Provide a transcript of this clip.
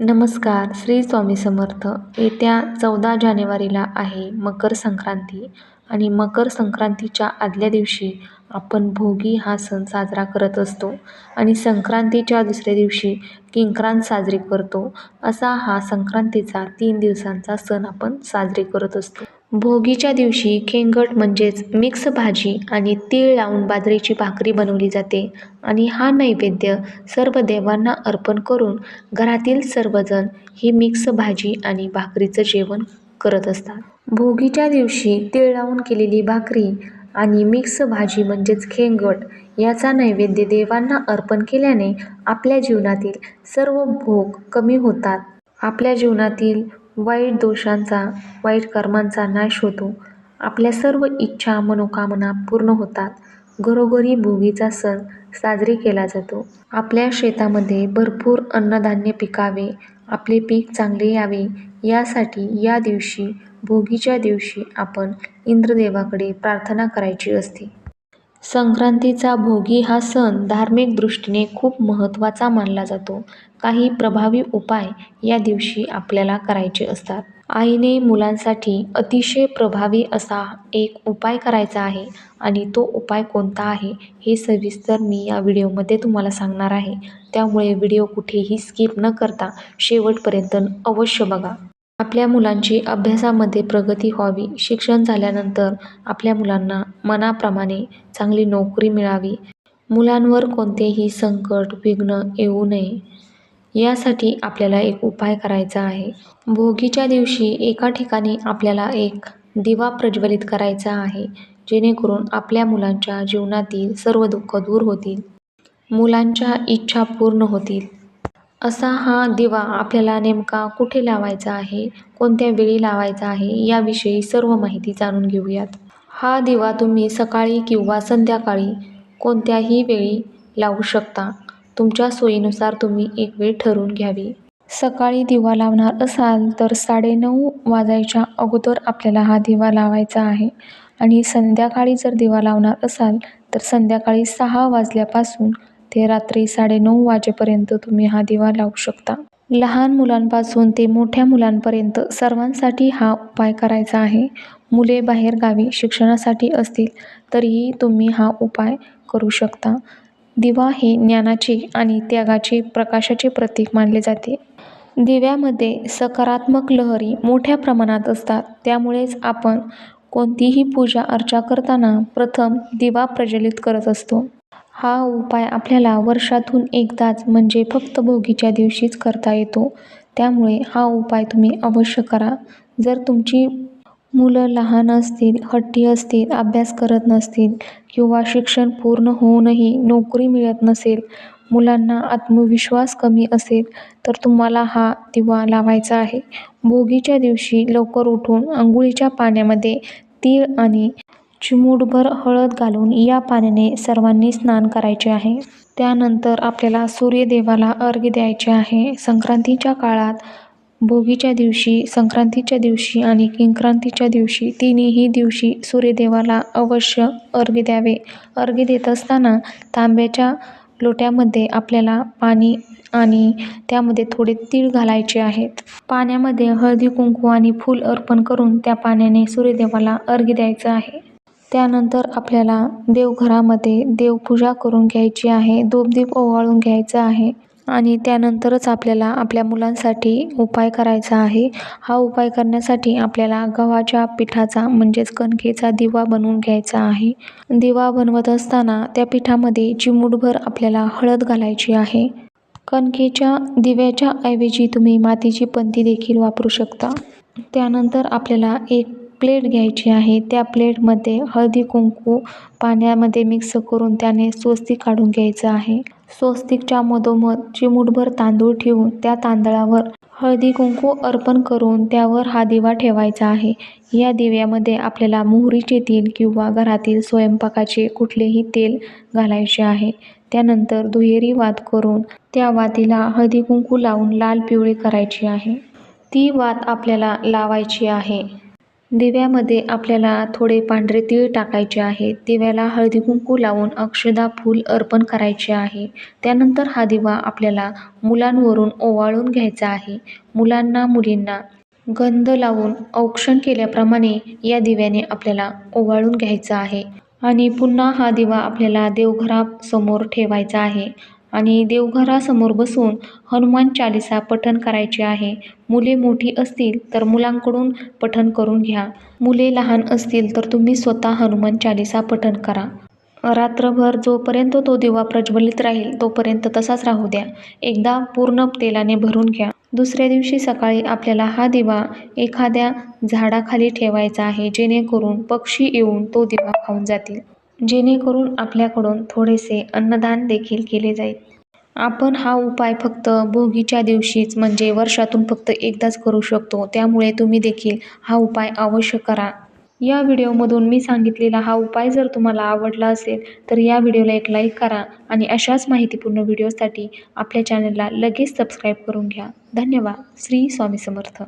नमस्कार श्री स्वामी समर्थ. येत्या चौदा जानेवारीला आहे मकर संक्रांती आणि मकर संक्रांतीच्या आदल्या दिवशी आपण भोगी हा सण साजरा करत असतो आणि संक्रांतीच्या दुसऱ्या दिवशी किंक्रांत साजरी करतो. असा हा संक्रांतीचा तीन दिवसांचा सण आपण साजरे करत असतो. भोगीच्या दिवशी खेंगट म्हणजेच मिक्स भाजी आणि तीळ लावून बाजरीची भाकरी बनवली जाते आणि हा नैवेद्य सर्व देवांना अर्पण करून घरातील सर्वजण ही मिक्स भाजी आणि भाकरीचं जेवण करत असतात. भोगीच्या दिवशी तीळ लावून केलेली भाकरी आणि मिक्स भाजी म्हणजेच खेंगट याचा नैवेद्य देवांना अर्पण केल्याने आपल्या जीवनातील सर्व भोग कमी होतात. आपल्या जीवनातील वाईट दोषांचा वाईट कर्मांचा नाश होतो. आपल्या सर्व इच्छा मनोकामना पूर्ण होतात. घरोघरी भोगीचा सण साजरी केला जातो. आपल्या शेतामध्ये भरपूर अन्नधान्य पिकावे आपले पीक चांगले यावे यासाठी या दिवशी भोगीच्या दिवशी आपण इंद्रदेवाकडे प्रार्थना करायची असते. संक्रांतीचा भोगी हा सण धार्मिक दृष्टीने खूप महत्त्वाचा मानला जातो. काही प्रभावी उपाय या दिवशी आपल्याला करायचे असतात. आईने मुलांसाठी अतिशय प्रभावी असा एक उपाय करायचा आहे आणि तो उपाय कोणता आहे हे सविस्तर मी या व्हिडिओमध्ये तुम्हाला सांगणार आहे. त्यामुळे व्हिडिओ कुठेही स्किप न करता शेवटपर्यंत अवश्य बघा. आपल्या मुलांची अभ्यासामध्ये प्रगती व्हावी. शिक्षण झाल्यानंतर आपल्या मुलांना मनाप्रमाणे चांगली नोकरी मिळावी. मुलांवर कोणतेही संकट विघ्न येऊ नये. यासाठी आपल्याला एक उपाय करायचा आहे. भोगीच्या दिवशी एका ठिकाणी आपल्याला एक दिवा प्रज्वलित करायचा आहे जेणेकरून आपल्या मुलांच्या जीवनातील सर्व दुःख दूर होतील. मुलांच्या इच्छा पूर्ण होतील. असा हा दिवा आपल्याला नेमका कुठे लावायचा आहे? कोणत्या वेळी लावायचा आहे? याविषयी सर्व माहिती जाणून घेऊयात. हा दिवा तुम्ही सकाळी किंवा संध्याकाळी कोणत्याही वेळी लावू शकता. तुमच्या सोयीनुसार तुम्ही एक वेळ ठरवून घ्यावी. सकाळी दिवा लावणार असाल तर साडेनऊ वाजायच्या अगोदर आपल्याला हा दिवा लावायचा आहे. आणि संध्याकाळी जर दिवा लावणार असाल तर संध्याकाळी सहा वाजल्यापासून ते रात्री साडेनऊ वाजेपर्यंत तुम्ही हा दिवा लावू शकता. लहान मुलांपासून ते मोठ्या मुलांपर्यंत सर्वांसाठी हा उपाय करायचा आहे. मुले बाहेर गावी शिक्षणासाठी असतील तरीही तुम्ही हा उपाय करू शकता. दिवा हे ज्ञानाचे आणि त्यागाचे प्रकाशाचे प्रतीक मानले जाते. दिव्यामध्ये सकारात्मक लहरी मोठ्या प्रमाणात असतात. त्यामुळेच आपण कोणतीही पूजा अर्चा करताना प्रथम दिवा प्रज्वलित करत असतो. हा उपाय आपल्याला वर्षातून एकदाच म्हणजे फक्त भोगीच्या दिवशीच करता येतो. त्यामुळे हा उपाय तुम्ही अवश्य करा. जर तुमची मुलं लहान असतील हट्टी असतील अभ्यास करत नसतील किंवा शिक्षण पूर्ण होऊनही नोकरी मिळत नसेल मुलांना आत्मविश्वास कमी असेल तर तुम्हाला हा दिवा लावायचा आहे. भोगीच्या दिवशी लवकर उठून आंघोळीच्या पाण्यामध्ये तीळ आणि चिमूटभर हळद घालून या पाण्याने सर्वांनी स्नान करायचे आहे. त्यानंतर आपल्याला सूर्यदेवाला अर्घ्य द्यायचे आहे. संक्रांतीच्या काळात भोगीच्या दिवशी संक्रांतीच्या दिवशी आणि किंक्रांतीच्या दिवशी तिन्ही दिवशी सूर्यदेवाला अवश्य अर्घ्य द्यावे. अर्घ्य देत असताना तांब्याच्या लोट्यामध्ये आपल्याला पाणी आणि त्यामध्ये थोडे तीळ घालायचे आहेत. पाण्यामध्ये हळदी कुंकू आणि फूल अर्पण करून त्या पाण्याने सूर्यदेवाला अर्घ्य द्यायचं आहे. त्यानंतर आपल्याला देवघरामध्ये देवपूजा करून घ्यायची आहे धूपदीप ओवाळून घ्यायचं आहे आणि त्यानंतरच आपल्याला आपल्या मुलांसाठी उपाय करायचा आहे. हा उपाय करण्यासाठी आपल्याला गव्हाच्या पिठाचा म्हणजेच कणकेचा दिवा बनवून घ्यायचा आहे. दिवा बनवत असताना त्या पिठामध्ये चिमूटभर आपल्याला हळद घालायची आहे. कणकेच्या दिव्याच्या ऐवजी तुम्ही मातीची पंती देखील वापरू शकता. त्यानंतर आपल्याला एक प्लेट घ्यायची आहे. त्या प्लेटमध्ये हळदी कुंकू पाण्यामध्ये मिक्स करून त्याने स्वस्तिक काढून घ्यायचं आहे. स्वस्तिकच्या मधोमध चिमूटभर तांदूळ ठेवून त्या तांदळावर हळदी कुंकू अर्पण करून त्यावर हा दिवा ठेवायचा आहे. या दिव्यामध्ये आपल्याला मोहरीचे तेल किंवा घरातील स्वयंपाकाचे कुठलेही तेल घालायचे आहे. त्यानंतर दुहेरी वात करून त्या वातीला हळदी कुंकू लावून लाल पिवळी करायची आहे. ती वात आपल्याला लावायची आहे. दिव्यामध्ये आपल्याला थोडे पांढरे तीळ टाकायचे आहे. दिव्याला हळदी कुंकू लावून अक्षदा फूल अर्पण करायचे आहे. त्यानंतर हा दिवा आपल्याला मुलांवरून ओवाळून घ्यायचा आहे. मुलांना मुलींना गंध लावून औक्षण केल्याप्रमाणे या दिव्याने आपल्याला ओवाळून घ्यायचं आहे. आणि पुन्हा हा दिवा आपल्याला देवघरासमोर ठेवायचा आहे. आणि देवघरासमोर बसून हनुमान चालिसा पठण करायचे आहे. मुले मोठी असतील तर मुलांकडून पठण करून घ्या. मुले लहान असतील तर तुम्ही स्वतः हनुमान चालिसा पठण करा. रात्रभर जोपर्यंत तो दिवा प्रज्वलित राहील तोपर्यंत तसाच राहू द्या. एकदा पूर्ण तेलाने भरून घ्या. दुसऱ्या दिवशी सकाळी आपल्याला हा दिवा एखाद्या झाडाखाली ठेवायचा आहे जेणेकरून पक्षी येऊन तो दिवा खाऊन जातील. जेणेकरून आपल्याकडून थोडेसे अन्नदान देखील केले जाईल. आपण हा उपाय फक्त भोगीच्या दिवशीच म्हणजे वर्षातून फक्त एकदाच करू शकतो. त्यामुळे तुम्ही देखील हा उपाय अवश्य करा. या व्हिडिओमधून मी सांगितलेला हा उपाय जर तुम्हाला आवडला असेल तर या व्हिडिओला एक लाईक करा आणि अशाच माहितीपूर्ण व्हिडिओसाठी आपल्या चॅनलला लगेच सबस्क्राईब करून घ्या. धन्यवाद. श्री स्वामी समर्थ.